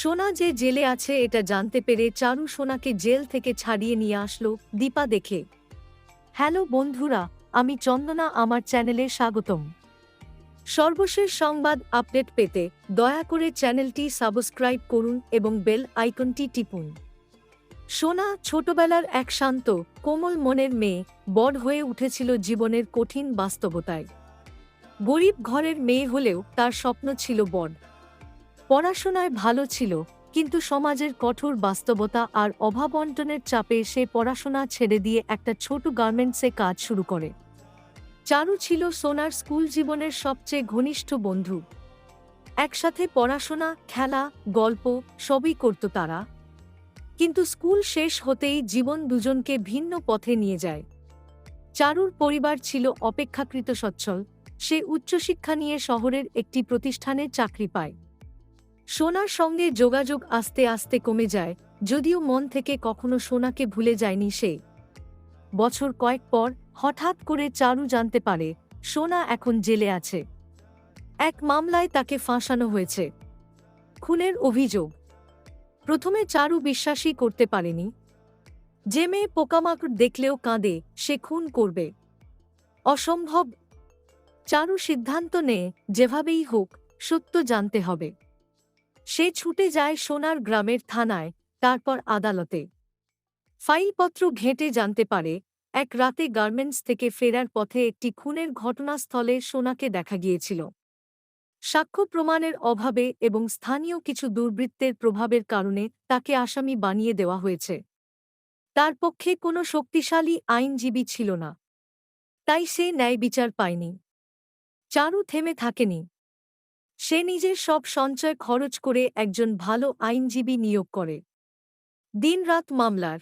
সোনা যে জেলে আছে এটা জানতে পেরে চারু সোনাকে জেল থেকে ছাড়িয়ে নিয়ে আসলো দীপা দেখে। হ্যালো বন্ধুরা, আমি চন্দনা, আমার চ্যানেলে স্বাগতম। সর্বশেষ সংবাদ আপডেট পেতে দয়া করে চ্যানেলটি সাবস্ক্রাইব করুন এবং বেল আইকনটি টিপুন। সোনা ছোটবেলার এক শান্ত, কোমল মনের মেয়ে, বড় হয়ে উঠেছিল জীবনের কঠিন বাস্তবতায়। গরিব ঘরের মেয়ে হলেও তার স্বপ্ন ছিল বড়। পড়াশোনায় ভালো ছিল, কিন্তু সমাজের কঠোর বাস্তবতা আর অভাবন্টনের চাপে সে পড়াশোনা ছেড়ে দিয়ে একটা ছোট গার্মেন্টসে কাজ শুরু করে। চারু ছিল সোনার স্কুল জীবনের সবচেয়ে ঘনিষ্ঠ বন্ধু। একসাথে পড়াশোনা, খেলা, গল্প সবই করত তারা। কিন্তু স্কুল শেষ হতেই জীবন দুজনকে ভিন্ন পথে নিয়ে যায়। চারুর পরিবার ছিল অপেক্ষাকৃত সচ্ছল, সে উচ্চশিক্ষা নিয়ে শহরের একটি প্রতিষ্ঠানে চাকরি পায়। সোনার সঙ্গে যোগাযোগ আস্তে আস্তে কমে যায়, যদিও মন থেকে কখনো সোনাকে ভুলে যায়নি সে। বছর কয়েক পর হঠাৎ করে চারু জানতে পারে, সোনা এখন জেলে আছে। এক মামলায় তাকে ফাঁসানো হয়েছে। খুনের অভিযোগ। প্রথমে চারু বিশ্বাসই করতে পারেনি। যে মেয়ে পোকামাকড় দেখলেও কাঁদে, সে খুন করবে। অসম্ভব। চারু সিদ্ধান্ত নেয়, যেভাবেই হোক, সত্য জানতে হবে। সে ছুটে যায় সোনার গ্রামের থানায়, তারপর আদালতে। ফাইলপত্র ঘেঁটে জানতে পারে, এক রাতে গার্মেন্টস থেকে ফেরার পথে একটি খুনের ঘটনাস্থলে সোনাকে দেখা গিয়েছিল। সাক্ষ্য প্রমাণের অভাবে এবং স্থানীয় কিছু দুর্বৃত্তের প্রভাবের কারণে তাকে আসামি বানিয়ে দেওয়া হয়েছে। তার পক্ষে কোনো শক্তিশালী আইনজীবী ছিল না। তাই সে ন্যায় বিচার পায়নি। চারু থেমে থাকেনি। সে নিজের সব সঞ্চয় খরচ করে একজন ভালো আইনজীবী নিয়োগ করে। দিনরাত মামলার